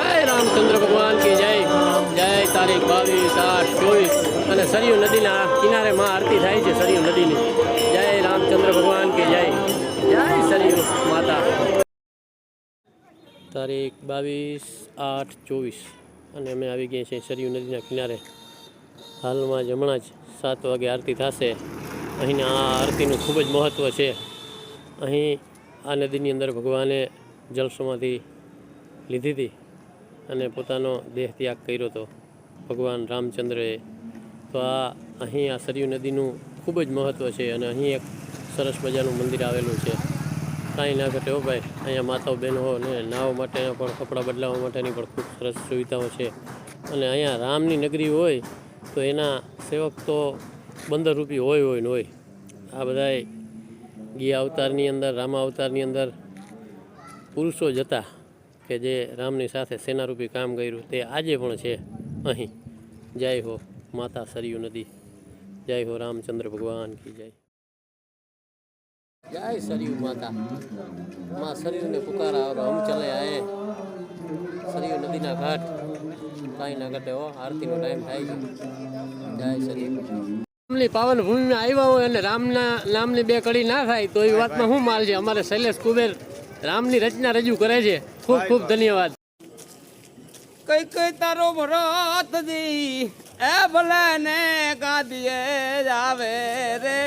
જય રામચંદ્ર ભગવાન કી જય. જય તારીખ બાવીસ આઠ ચોવીસ. અને સરયુ નદીના કિનારે માં આરતી થાય છે સરયુ નદીની. જય રામચંદ્ર ભગવાન કી જય. જય સરયુ માતા. તારીખ બાવીસ આઠ ચોવીસ. અને અમે આવી ગયા છીએ સરયુ નદીના કિનારે. હાલમાં જ હમણાં જ સાત વાગે આરતી થશે. અહીંના આ આરતીનું ખૂબ જ મહત્ત્વ છે. અહીં આ નદીની અંદર ભગવાને જલસોમાંથી લીધી હતી. અને પોતાનો દેહ ત્યાગ કર્યો હતો ભગવાન રામચંદ્રએ. તો આ અહીં આ સરયુ નદીનું ખૂબ જ મહત્ત્વ છે અને અહીં એક સરસ મજાનું મંદિર આવેલું છે. કાંઈ ના ઘટે હો ભાઈ, અહીંયા માતાઓ બહેનો ને નાહવા માટેના પણ કપડાં બદલાવવા માટેની પણ ખૂબ સરસ સુવિધાઓ છે. અને અહીંયા રામની નગરી હોય તો એના સેવક તો બંદર રૂપી હોય હોય ને હોય. આ બધાય ગયા અવતારની અંદર, રામા અવતારની અંદર પુરુષો જ હતા. કે જે રામની સાથે સેનારૂપી કામ કર્યું તે આજે પણ છે અહીં. જય હો માતા સરયુ નદી. જય હો રામચંદ્ર ભગવાન કી જય. જય સરયુ માતા. માં સરયુને પુકારા ઓર હમ ચલે આયે. સરયુ નદીના ઘાટ. કાંઈ ના ઘટે હો, આરતીનો ટાઈમ થાય છે. જય સરયુ રામની પાવન ભૂમિમાં આવ્યા હોય અને રામના નામની બે કડી ના થાય, તો એ વાતમાં શું માલ છે? અમારે શૈલેષ કુબેર રામની રચના રજૂ કરે છે. ખૂબ ખૂબ ધન્યવાદ. કઈ કઈ તારો ભરત દી એ ભલે ને ગાદીએ જાવે રે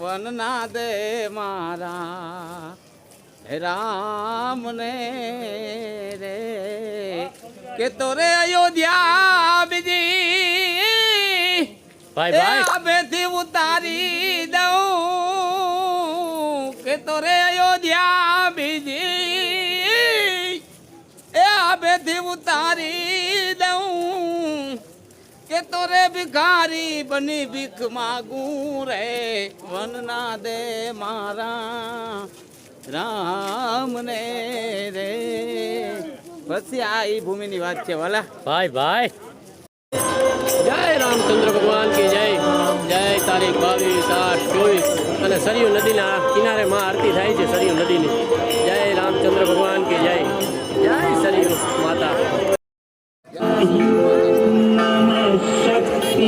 વનના દે મારા. હે રામ ને રે કે તોરે અયોધ્યા બીજી ભાઈ ભાઈ. ઉતારી દઉં કે તોરે ઉતારી દઉં કે તોરે ભિખારી બની ભીખ માગું રે વનના દે મારા રામ ને રે. પછી આ ઈ ભૂમિની વાત છે, વાલા. ભાઈ ભાઈ. જય રામચંદ્ર ભગવાન કી જય. જય તારીખ બાવીસ આઠ ચોવીસ. અને સરયુ નદીના કિનારે માં આરતી થાય છે, સરયુ નદીની. જય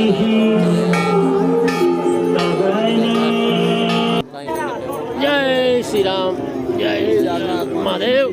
શ્રી રામ જય શ્રી રામ મહાદેવ